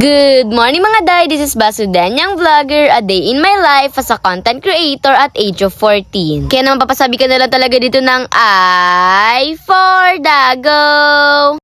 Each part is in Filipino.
Good morning mga day, this is Basudanyang Vlogger, a day in my life as a content creator at age of 14. Kaya naman papasabi ka na lang talaga dito ng I for Dago!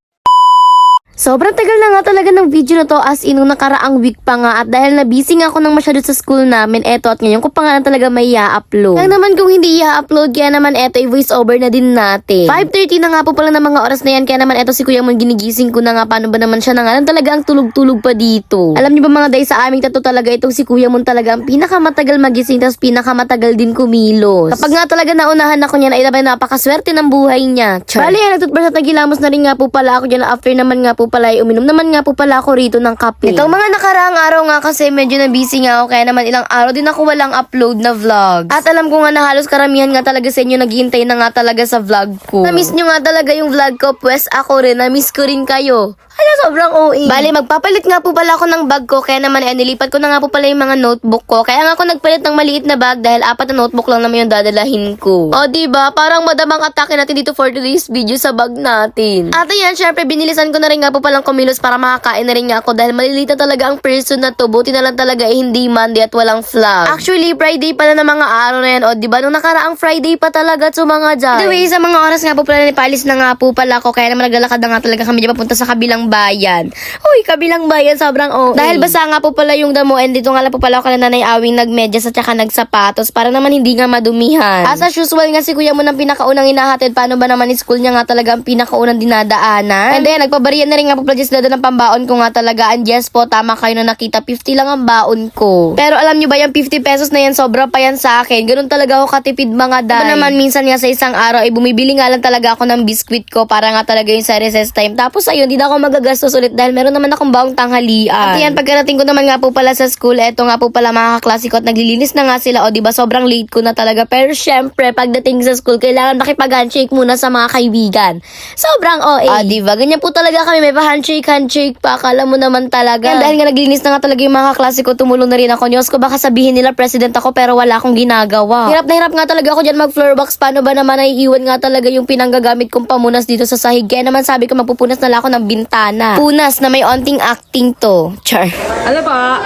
Sobrang tagal na nga talaga ng video na to as in nakaraang week pa nga at dahil na nga ako ng masyado sa school namin, eto at ngayon ko pa nga talaga may i-upload. Lang naman kung hindi i-upload, kaya naman eto i-voice over na din natin. 5.30 na nga po pala ng mga oras na yan, kaya naman eto si Kuya mo ginigising ko na nga paano ba naman siya na nga lang talaga ang tulog-tulog pa dito. Alam niyo ba mga day sa aming tato talaga itong si Kuya mo talaga ang pinakamatagal magising tapos pinakamatagal din kumilos. Kapag nga talaga naunahan ako niyan ay naman napakaswerte ng buhay niya. Char. Bali, yan, nagtutbrush at na rin nga po pala ako dyan after naman nga po pala ay uminom naman nga po pala ako rito ng kape. Itong mga nakaraang araw nga kasi medyo na busy nga ako kaya naman ilang araw din ako walang upload na vlog. At alam ko nga na halos karamihan nga talaga sa inyo naghihintay na nga talaga sa vlog ko. Na-miss nyo nga talaga yung vlog ko, pues ako rin, na-miss ko rin kayo. Hala, sobrang OA. Bali, magpapalit nga po pala ako ng bag ko, kaya naman eh, nilipat ko na nga po pala yung mga notebook ko. Kaya nga ako nagpalit ng maliit na bag dahil apat na notebook lang naman yung dadalahin ko. O, diba? Parang madamang atake natin dito for today's video sa bag natin. At ayan, syempre, binilisan ko na rin nga po palang kumilos para makakain na rin nga ako dahil malilita talaga ang person na to. Buti na lang talaga eh, hindi Monday at walang vlog. Actually, Friday pala na mga araw na yan. O, diba? Nung nakaraang Friday pa talaga to mga dyan. Anyway, sa mga oras nga po pala, nipalis na nga po pala ako. Kaya naman naglalakad na nga talaga kami dyan papunta sa kabilang bayan. Uy, kabilang bayan, sobrang OA. Dahil basa nga po pala yung damo and dito nga lang po pala ako nanay awing nagmedyas at saka nagsapatos para naman hindi nga madumihan. As as usual nga si kuya mo ng pinakaunang inahatid, paano ba naman school niya nga talaga ang pinakaunang dinadaanan? And then, nagpabariyan na rin nga po pala dyan ng pambaon ko nga talaga. And yes po, tama kayo na nakita, 50 lang ang baon ko. Pero alam nyo ba, yung 50 pesos na yan, sobra pa yan sa akin. Ganun talaga ako katipid mga day. Diba naman minsan nga sa isang araw, ay bumibili nga lang talaga ako ng biskwit ko para nga talaga yung sa recess time. Tapos ayun, hindi na ako magagastos ulit dahil meron naman akong baong tanghalian. At yan, pagkarating ko naman nga po pala sa school, eto nga po pala mga kaklase ko at naglilinis na nga sila. O diba, sobrang late ko na talaga. Pero syempre, pagdating sa school, kailangan makipag-handshake muna sa mga kaibigan. Sobrang OA. Ah, diba? Ganyan po talaga kami. May pa-handshake, handshake pa. Akala mo naman talaga. Yan, dahil nga naglilinis na nga talaga yung mga kaklase ko, tumulong na rin ako. Diyos ko, baka sabihin nila president ako pero wala akong ginagawa. Hirap na hirap nga talaga ako dyan mag-floor box. Paano ba naman ay iwan nga talaga yung pinanggagamit kong pamunas dito sa sahig. Kaya naman sabi ko, magpupunas na lang ako ng bintana. Punas na may onting acting to. Char. Ano pa?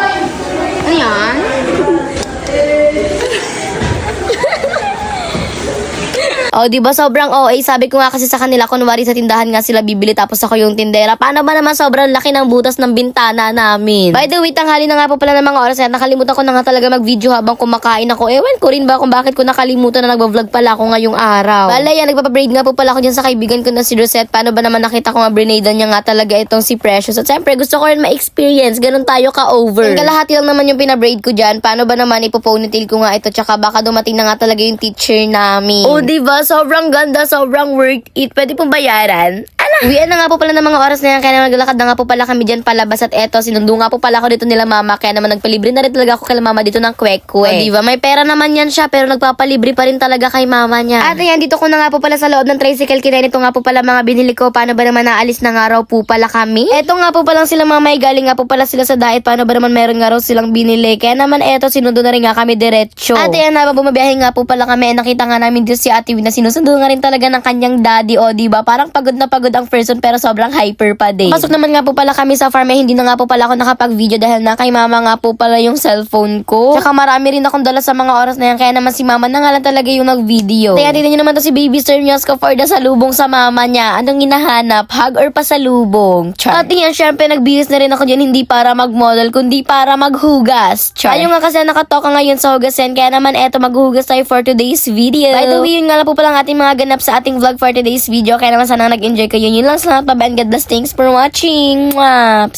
Ano yan? O, di ba sobrang OA? Sabi ko nga kasi sa kanila, kunwari sa tindahan nga sila bibili tapos ako yung tindera. Paano ba naman sobrang laki ng butas ng bintana namin? By the way, tanghali na nga po pala ng mga oras yan. Nakalimutan ko na nga talaga mag-video habang kumakain ako. Ewan ko rin ba kung bakit ko nakalimutan na nagbablog pala ako ngayong araw. Bala yan, nagpapabraid nga po pala ako dyan sa kaibigan ko na si Rosette. Paano ba naman nakita ko nga brinada niya nga talaga itong si Precious. At syempre, gusto ko rin ma-experience. Ganun tayo ka-over. Yung kalahati lang naman yung pinabraid ko dyan. Paano ba naman ipoponytail ko nga ito? Tsaka baka dumating na nga talaga yung teacher namin. Oh, di ba? Sobrang ganda, sobrang worth it. Pwede pong bayaran? Ano? Uwian na nga po pala ng mga oras na yan. Kaya naman naglalakad na nga po pala kami dyan palabas. At eto, sinundo nga po pala ako dito nila mama. Kaya naman nagpalibre na rin talaga ako kay mama dito ng kwek-kwek. O, di ba? May pera naman yan siya. Pero nagpapalibre pa rin talaga kay mama niya. At ayan, dito ko na nga po pala sa loob ng tricycle. Kinain ito nga po pala mga binili ko. Paano ba naman naalis na nga raw po pala kami? Eto nga po palang sila mga may galing nga po pala sila sa diet. Paano ba naman meron nga raw silang binili? Kaya naman eto, sinundo na rin nga kami diretso. At ayan, habang bumabiyahe nga po pala kami, eh, nakita nga namin dito si Ate Win na sinusundo nga rin talaga ng kanyang daddy. O, di ba? Parang pagod na pagod ang person pero sobrang hyper pa din. Pasok naman nga po pala kami sa farm, eh, hindi na nga po pala ako nakapag-video dahil na kay mama nga po pala yung cellphone ko. Tsaka marami rin akong dala sa mga oras na yan, kaya naman si mama na nga lang talaga yung nag-video. Kaya tingnan nyo naman to si baby Sir Nyosko for the salubong sa mama niya. Anong hinahanap? Hug or pasalubong? Char. At yan, syempre nagbihis na rin ako dyan, hindi para mag-model, kundi para maghugas. Char. Ayun nga kasi nakatoka ngayon sa hugasin, kaya naman eto maghugas tayo for today's video. By the way, yun nga lang po pala ang ating mga ganap sa ating vlog for today's video. Kaya naman sana nag-enjoy kayo. Yun lang sa. Bye-bye and God bless. Thanks for watching. Mwah!